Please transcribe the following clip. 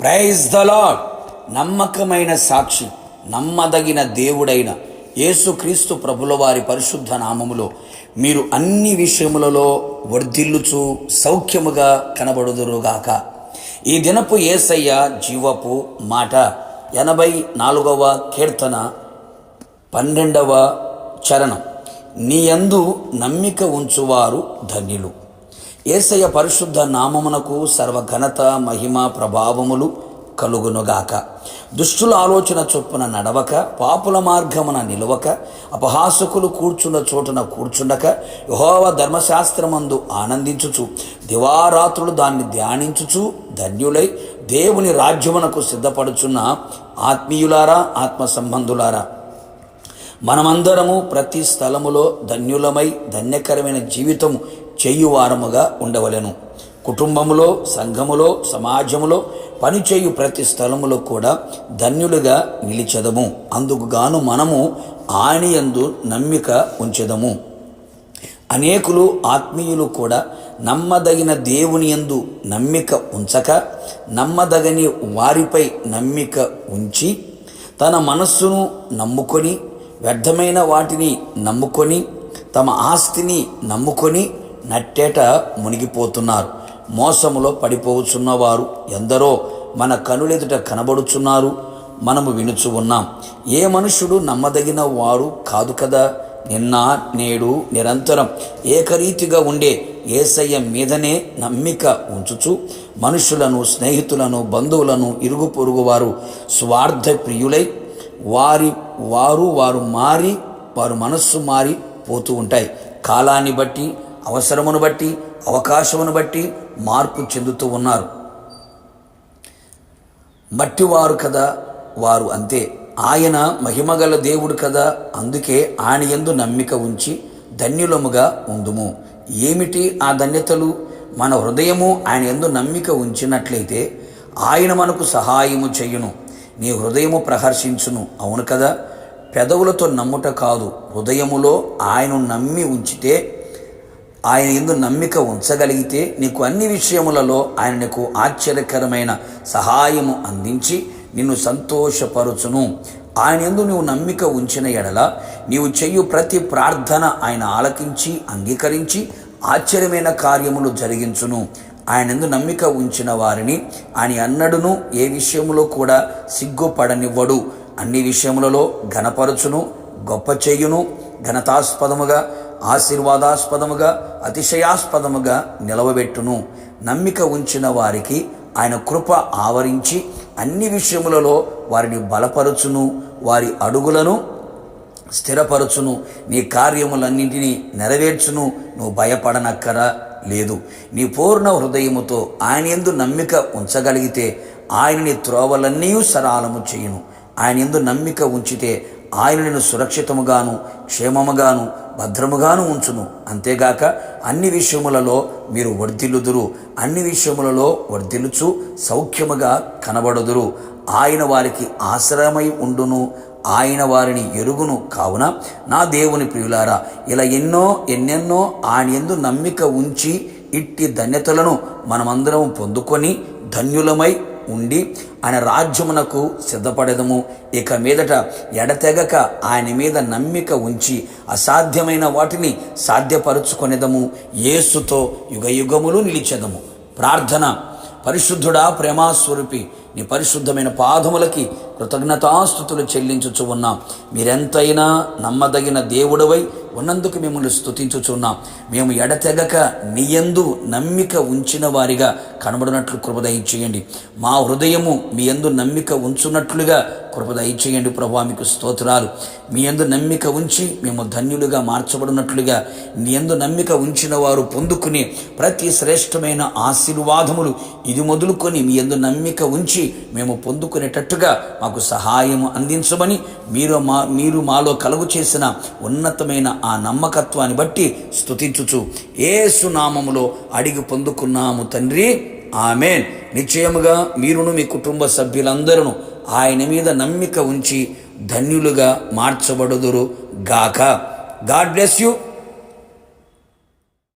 Praise the lord నమ్మకమైన సాక్షి నమ్మదగిన దేవుడైన యేసుక్రీస్తు ప్రభుల వారి పరిశుద్ధ నామములో మీరు అన్ని విషయములలో వర్ధిల్లుచు సౌఖ్యముగా కనబడుదురుగాక. ఈ దినపు ఏసయ్య జీవపు మాట ఎనభై నాలుగవ కీర్తన పన్నెండవ చరణం. నీయందు నమ్మిక ఉంచువారు ధన్యులు. ఏసయ్య పరిశుద్ధ నామమునకు సర్వఘనత మహిమ ప్రభావములు కలుగునుగాక. దుష్టుల ఆలోచన చొప్పున నడవక పాపుల మార్గమున నిలవక అపహాసకులు కూర్చున్న చోటున కూర్చుండక యహోవ ధర్మశాస్త్రమందు ఆనందించుచు దివారాత్రులు దాన్ని ధ్యానించుచు ధన్యులై దేవుని రాజ్యమునకు సిద్ధపడుచున్న ఆత్మీయులారా ఆత్మ సంబంధులారా మనమందరము ప్రతి స్థలములో ధన్యులమై ధన్యకరమైన జీవితము చేయువారముగా ఉండవలెను. కుటుంబములో సంఘములో సమాజములో పనిచేయు ప్రతి స్థలములో కూడా ధన్యులుగా నిలిచెదము. అందుకు గాను మనము ఆనియందు నమ్మిక ఉంచెదము. అనేకులు ఆత్మీయులు కూడా నమ్మదగిన దేవుని యందు నమ్మిక ఉంచక నమ్మదగని వారిపై నమ్మిక ఉంచి తన మనస్సును నమ్ముకొని వ్యర్థమైన వాటిని నమ్ముకొని తమ ఆస్తిని నమ్ముకొని నట్టేట మునిగిపోతున్నారు. మోసములో పడిపోవచ్చున్నవారు ఎందరో మన కనులెదుట కనబడుచున్నారు. మనము వినుచు ఉన్నాం. ఏ మనుషుడు నమ్మదగిన వారు కాదు కదా? నిన్న నేడు నిరంతరం ఏకరీతిగా ఉండే ఏసయ్య మీదనే నమ్మిక ఉంచుచు మనుషులను స్నేహితులను బంధువులను ఇరుగు పొరుగు వారు స్వార్థ ప్రియులై వారి వారు వారు మారి వారు మనస్సు మారి పోతూ ఉంటాయి. కాలాన్ని బట్టి అవసరమును బట్టి అవకాశమును బట్టి మార్పు చెందుతూ ఉన్నారు. మట్టివారు కదా వారు అంతే. ఆయన మహిమగల దేవుడు కదా అందుకే ఆయన యందు నమ్మిక ఉంచి ధన్యులముగా ఉందుము. ఏమిటి ఆ ధన్యతలు? మన హృదయము ఆయన యందు నమ్మిక ఉంచినట్లయితే ఆయన మనకు సహాయము చెయ్యును నీ హృదయము ప్రహర్షించును. అవును కదా? పెదవులతో నమ్ముట కాదు. హృదయములో ఆయన నమ్మి ఉంచితే ఆయన ఎందు నమ్మిక ఉంచగలిగితే నీకు అన్ని విషయములలో ఆయన నీకు ఆశ్చర్యకరమైన సహాయము అందించి నిన్ను సంతోషపరుచును. ఆయన ఎందు నువ్వు నమ్మిక ఉంచిన ఎడల నీవు చెయ్యు ప్రతి ప్రార్థన ఆయన ఆలకించి అంగీకరించి ఆశ్చర్యమైన కార్యములు జరిగించును. ఆయన ఎందు నమ్మిక ఉంచిన వారిని ఆయన అన్నడును ఏ విషయములో కూడా సిగ్గుపడనివ్వడు. అన్ని విషయములలో ఘనపరచును గొప్ప చెయ్యును ఘనతాస్పదముగా ఆశీర్వాదాస్పదముగా అతిశయాస్పదముగా నిలవబెట్టును. నమ్మిక ఉంచిన వారికి ఆయన కృప ఆవరించి అన్ని విషయములలో వారిని బలపరచును. వారి అడుగులను స్థిరపరచును. నీ కార్యములన్నింటినీ నెరవేర్చును. నువ్వు భయపడనక్కరా లేదు. నీ పూర్ణ హృదయముతో ఆయన ఎందు నమ్మిక ఉంచగలిగితే ఆయనని త్రోవలన్నీ సరాలము చేయును. ఆయన ఎందు నమ్మిక ఉంచితే ఆయన నిన్ను సురక్షితముగాను క్షేమముగాను భద్రముగాను ఉంచును. అంతేగాక అన్ని విషయములలో మీరు వర్ధిల్లుదురు. అన్ని విషయములలో వర్ధిల్లుచు సౌఖ్యముగా కనబడుదురు. ఆయన వారికి ఆశ్రయమై ఉండును. ఆయన వారిని ఎరుగును. కావున నా దేవుని ప్రియులారా ఇలా ఎన్నో ఎన్నెన్నో ఆయన ఎందు నమ్మిక ఉంచి ఇట్టి ధన్యతలను మనమందరం పొందుకొని ధన్యులమై ఉండి ఆయన రాజ్యమునకు సిద్ధపడదము. ఇక మీదట ఎడతెగక ఆయన మీద నమ్మిక ఉంచి అసాధ్యమైన వాటిని సాధ్యపరుచుకొనేదము. యేసుతో యుగ యుగములు నిలిచెదము. ప్రార్థన. పరిశుద్ధుడా ప్రేమాస్వరూపి నీ పరిశుద్ధమైన పాదములకి కృతజ్ఞతాస్థుతులు చెల్లించుచు ఉన్నాం. మీరెంతైనా నమ్మదగిన దేవుడవై ఉన్నందుకు మిమ్మల్ని స్థుతించుచున్నాం మేము ఎడతెగక నీయందు నమ్మిక ఉంచిన వారిగా కనబడినట్లు కృపదయ చేయండి మా హృదయము మీ యందు నమ్మిక ఉంచున్నట్లుగా కృపదయ చేయండి ప్రభా మీకు స్తోత్రాలు. మీ యందు నమ్మిక ఉంచి మేము ధన్యులుగా మార్చబడినట్లుగా నీ యందు నమ్మిక ఉంచిన వారు పొందుకునే ప్రతి శ్రేష్టమైన ఆశీర్వాదములు ఇది మొదలుకొని మీ యందు నమ్మిక ఉంచి మేము పొందుకునేటట్టుగా మాకు సహాయం అందించమని మీరు మా మీరు మాలో కలుగు చేసిన ఉన్నతమైన ఆ నమ్మకత్వాన్ని బట్టి స్తుతించుచు ఏసు నామములో అడిగి పొందుకున్నాము తండ్రి. ఆమెన్. నిశ్చయముగా మీరును మీ కుటుంబ సభ్యులందరూ ఆయన మీద నమ్మిక ఉంచి ధన్యులుగా మార్చబడుదురు గాక. God bless you.